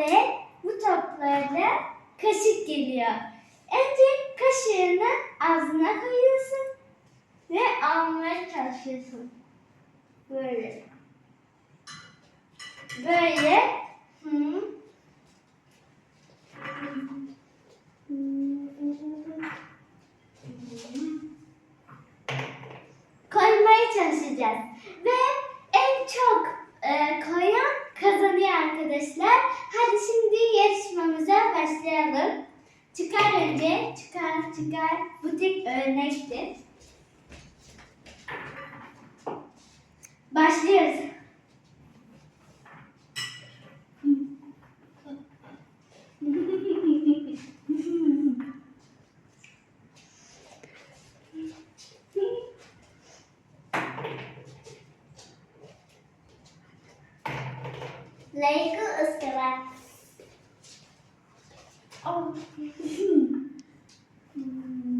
ve bu toplarla kaşık geliyor. Önce kaşığını ağzına koyuyorsun ve almaya çalışıyorsun. Böyle. Böyle. Hı. Koymaya çalışacağız. 哦，嗯。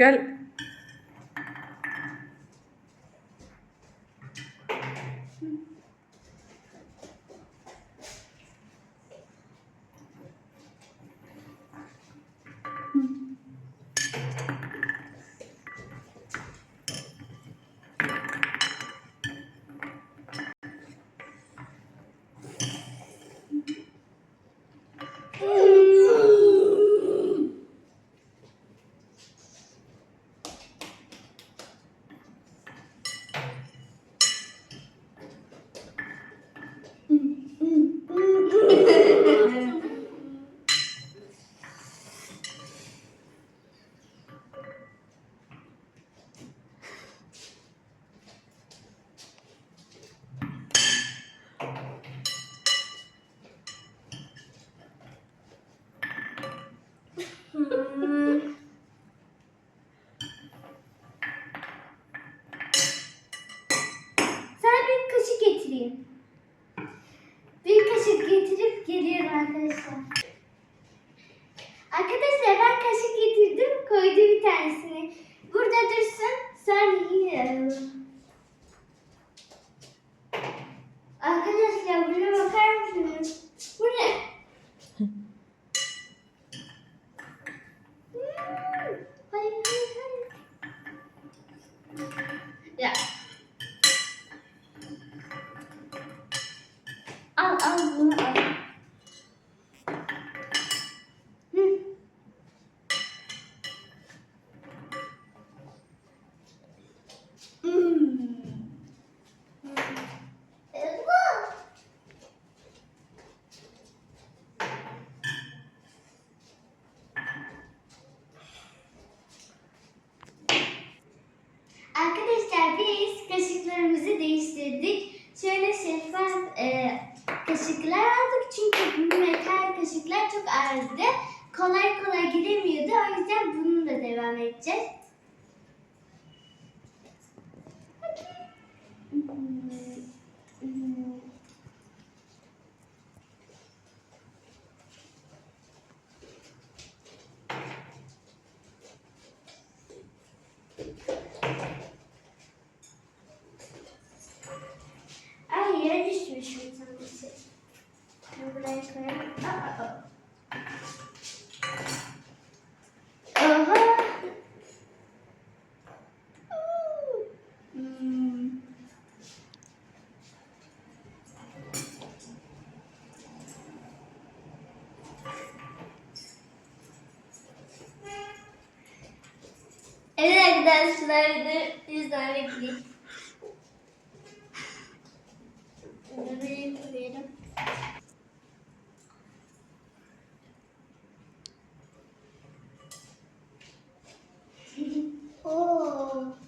musicale kaşıklarımızı değiştirdik. Şöyle şeffaf e, kaşıklar aldık çünkü metal kaşıklar çok ağırdı. Kolay kolay gidemiyordu. O yüzden bununla devam edeceğiz. Evet arkadaşlar, bir sonraki. Buraya koyalım. Oo.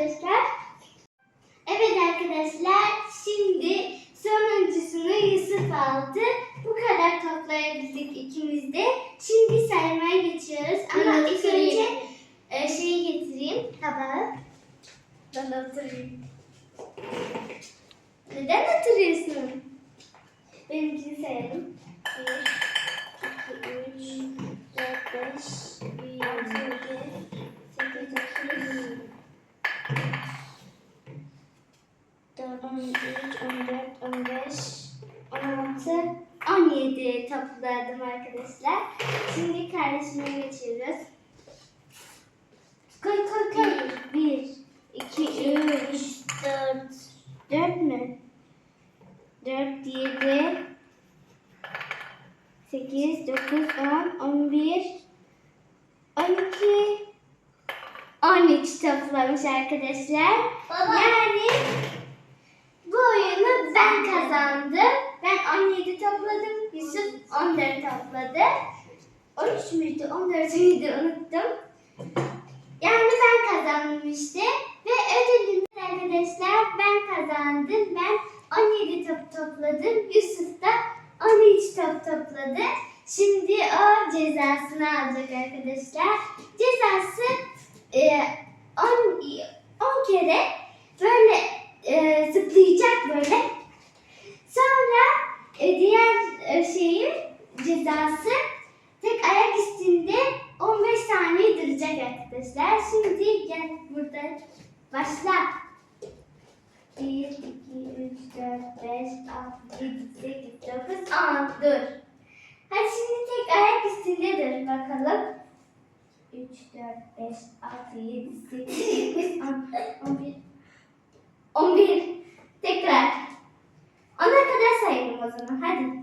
Arkadaşlar. Evet arkadaşlar, şimdi sonuncusunu Yusuf aldı. Bu kadar toplayabildik ikimiz de. Şimdi saymaya geçiyoruz. Ama Ben ilk önce e, şeyi getireyim, tabağı. Ben oturayım. Neden oturuyorsun? Benimkini sayalım. 1, 2, 3, 4, 5, 6, 7, 8, 9, 4, 13, 14, 15, 16, 17 topladım arkadaşlar. Şimdi kardeşime geçiyoruz. Koy koy koy. 1, 2, 3, 4, 4 mü? 4, 7, 8, 9, 10, 11, 12, 13 toplamış arkadaşlar. Baba. Yani oyunu ben kazandım. Ben 17 topladım. Yusuf 14 topladı. 13 müydü? 14 müydü? Unuttum. Yani ben kazandım işte. Ve ödülümüz arkadaşlar ben kazandım. Ben 17 top topladım. Yusuf da 13 top topladı. Şimdi o cezasını alacak arkadaşlar. Cezası e, 10 10 kere böyle e, zıplayacak böyle. Sonra e, şeyin cezası tek ayak üstünde 15 saniye duracak arkadaşlar. Şimdi gel burada başla. 1, 2, 3, 4, 5, 6, 7, 8, 9, 10. Dur. Hadi şimdi tek ayak üstünde dur bakalım. 3, 4, 5, 6, 7, 8, 9, 10, 11. 11. Tekrar. Ona kadar sayalım o zaman. Hadi.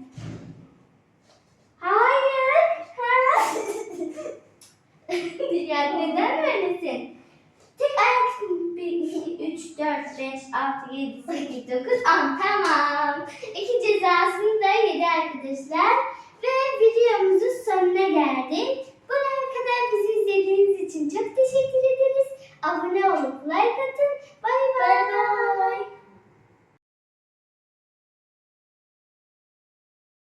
Hayır. yani neden böylesin? Tek ayak 1, 2, 3, 4, 5, 6, 7, 8, 9, 10. Tamam. İki cezasını da yedi arkadaşlar. Ve videomuzun sonuna geldik. Buraya kadar bizi izlediğiniz için çok teşekkür ederiz. Abone olup like atın. Bay bay.